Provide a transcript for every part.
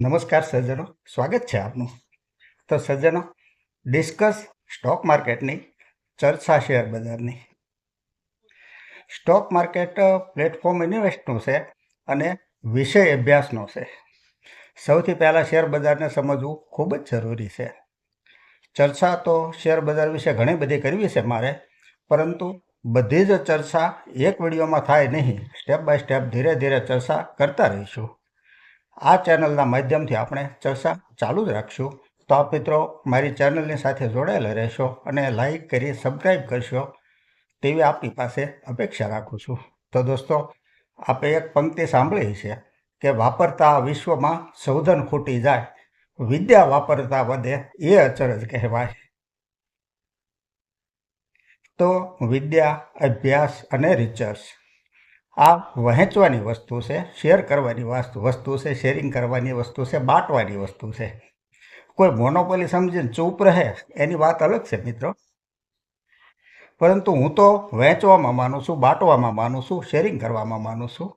નમસ્કાર સજ્જનો, સ્વાગત છે આપનું. તો સજ્જનો, ડિસ્કસ સ્ટોક માર્કેટની ચર્ચા શેર બજારની. સ્ટોક માર્કેટ પ્લેટફોર્મ ઇન્વેસ્ટનું છે અને વિષય અભ્યાસનો છે. સૌથી પહેલાં શેર બજારને સમજવું ખૂબ જ જરૂરી છે. ચર્ચા તો શેર બજાર વિશે ઘણી બધી કરવી છે મારે, પરંતુ બધી જ ચર્ચા એક વિડીયોમાં થાય નહીં. સ્ટેપ બાય સ્ટેપ ધીરે ધીરે ચર્ચા કરતા રહીશું. આ ચેનલના માધ્યમથી આપણે ચર્ચા ચાલુ જ રાખશું. તો આપ મિત્રો મારી ચેનલની સાથે જોડાયેલા રહેશો અને લાઈક કરી સબસ્ક્રાઈબ કરશો તેવી આપની પાસે અપેક્ષા રાખું છું. તો દોસ્તો, આપે એક પંક્તિ સાંભળી છે કે વાપરતા વિશ્વમાં સૌધન ખૂટી જાય, વિદ્યા વાપરતા વધે એ અચરજ કહેવાય. તો વિદ્યા, અભ્યાસ અને રિસર્ચ આ વહેંચવાની વસ્તુ છે શેર કરવાની વસ્તુ છે શેરિંગ કરવાની વસ્તુ છે, બાંટવાની વસ્તુ છે. કોઈ મોનોપોલી સમજીને ચૂપ રહે, એની વાત અલગ છે મિત્રો. પરંતુ હું તો વહેંચવામાં માનું છું, બાંટવામાં માનું છું શેરિંગ કરવામાં માનું છું.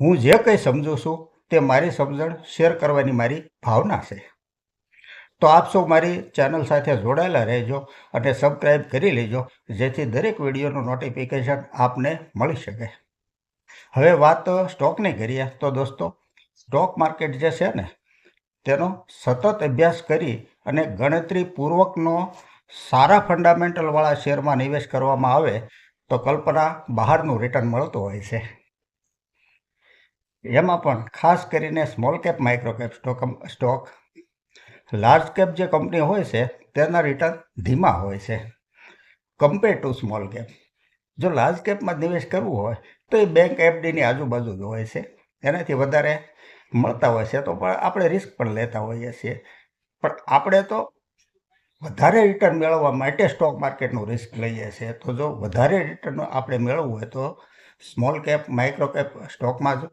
હું જે કંઈ સમજું છું, તે મારી સમજણ શેર કરવાની મારી ભાવના છે. તો આપ સૌ મારી ચેનલ સાથે જોડાયેલા રહેજો અને સબસ્ક્રાઈબ કરી લેજો, જેથી દરેક વિડીયોનું નોટિફિકેશન આપને મળી શકે. હવે વાત સ્ટોકની કરીએ. તો દોસ્તો સ્ટોક માર્કેટ જે છે ને, તેનો સતત અભ્યાસ કરી અને ગણતરીપૂર્વકનો સારા ફંડામેન્ટલવાળા શેરમાં નિવેશ કરવામાં આવે, તો કલ્પના બહારનું રિટર્ન મળતું હોય છે. એમાં પણ ખાસ કરીને small cap micro cap stock stock large cap જે કંપની હોય છે, તેના રિટર્ન ધીમા હોય છે. કમ્પેર ટુ સ્મોલ કેપ જો લાર્જ કેપમાં નિવેશ કરવું હોય, તો એ બેંક એફડીની આજુબાજુ જ હોય છે. એનાથી વધારે મળતા હોય છે. તો પણ આપણે રિસ્ક પણ લેતા હોઈએ છીએ. પણ આપણે તો વધારે રિટર્ન મેળવવા માટે સ્ટોક માર્કેટનું રિસ્ક લઈએ છીએ. તો જો વધારે રિટર્ન આપણે મેળવવું હોય, તો સ્મોલ કેપ માઇક્રો કેપ સ્ટોકમાં જ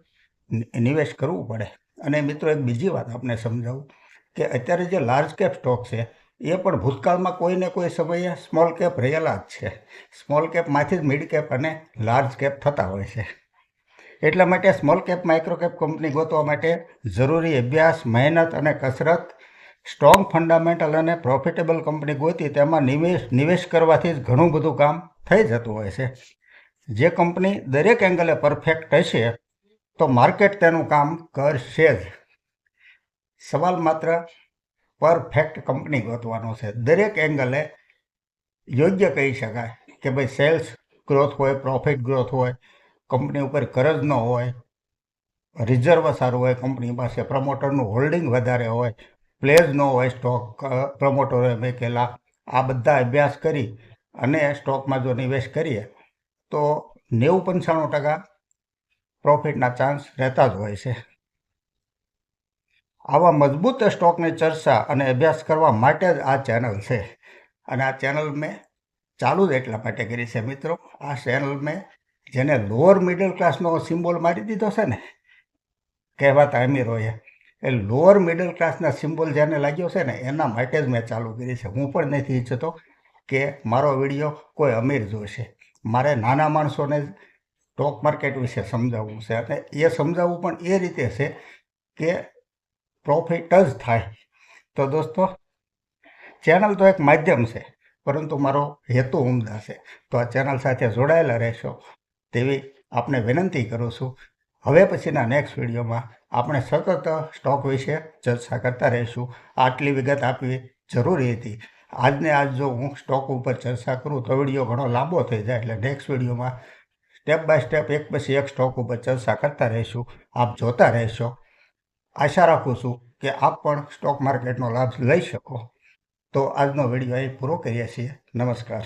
નિવેશ કરવું પડે. અને મિત્રો, એક બીજી વાત આપણે સમજાવું કે અત્યારે જે લાર્જ કેપ સ્ટોક છે એ પણ ભૂતકાળમાં કોઈને કોઈ સમયે સ્મોલ કેપ રહેલા જ છે. સ્મોલ કેપમાંથી જ મિડ કેપ અને લાર્જ કેપ થતા હોય છે. એટલા માટે small cap micro cap company ગોતવા માટે જરૂરી અભ્યાસ, મહેનત અને કસરત સ્ટ્રોંગ ફંડામેન્ટલ અને પ્રોફિટેબલ કંપની ગોતી તેમાં નિવેશ નિવેશ કરવાથી જ ઘણું બધું કામ થઈ જતું હોય છે. જે કંપની દરેક એંગલે પરફેક્ટ હશે, તો માર્કેટ તેનું કામ કરશે જ. સવાલ માત્ર પરફેક્ટ કંપની ગોતવાનો છે. દરેક એંગલે યોગ્ય કહી શકાય કે ભાઈ સેલ્સ ગ્રોથ હોય પ્રોફિટ ગ્રોથ હોય કંપની ઉપર કરજ ન હોય રિઝર્વ સારું હોય કંપની પાસે પ્રમોટરનું હોલ્ડિંગ વધારે હોય પ્લેઝ ન હોય સ્ટોક પ્રમોટરોએ મેકેલા, આ બધા અભ્યાસ કરી અને સ્ટોકમાં જો નિવેશ કરીએ, તો નેવું પંચાણું ટકા પ્રોફિટના ચાન્સ રહેતા જ હોય છે. આવા મજબૂત સ્ટોકની ચર્ચા અને અભ્યાસ કરવા માટે જ આ ચેનલ છે. અને આ ચેનલ મેં ચાલુ જ એટલા માટે કરી છે મિત્રો. આ ચેનલ મેં જેને લોઅર મિડલ ક્લાસનો સિમ્બોલ મારી દીધો છે ને, કહેવાતા અમીરોએ, એ લોઅર મિડલ ક્લાસના સિમ્બોલ જેને લાગ્યો છે ને, એના માટે જ મેં ચાલુ કરી છે. હું પણ નથી ઈચ્છતો કે મારો વીડિયો કોઈ અમીર જોશે. મારે નાના માણસોને સ્ટોક માર્કેટ વિશે સમજાવવું છે. અને એ સમજાવવું પણ એ રીતે છે કે પ્રોફિટ જ થાય. તો દોસ્તો ચેનલ તો એક માધ્યમ છે, પરંતુ મારો હેતુ ઉમદા છે. તો આ ચેનલ સાથે જોડાયેલા રહેશો તેવી આપને વિનંતી કરું છું. હવે પછીના નેક્સ્ટ વિડીયોમાં આપણે સતત સ્ટોક વિશે ચર્ચા કરતા રહીશું. આટલી વિગત આપવી જરૂરી હતી. આજને આજ જો હું સ્ટોક ઉપર ચર્ચા કરું તો વીડિયો ઘણો લાંબો થઈ જાય એટલે નેક્સ્ટ વિડીયોમાં સ્ટેપ બાય સ્ટેપ એક પછી એક સ્ટોક ઉપર ચર્ચા કરતા રહીશું. આપ જોતા રહેશો. આશા રાખું છું કે આપ પણ સ્ટોક માર્કેટનો લાભ લઈ શકો. તો આજનો વીડિયો અહીં પૂરો કરીએ છીએ. નમસ્કાર.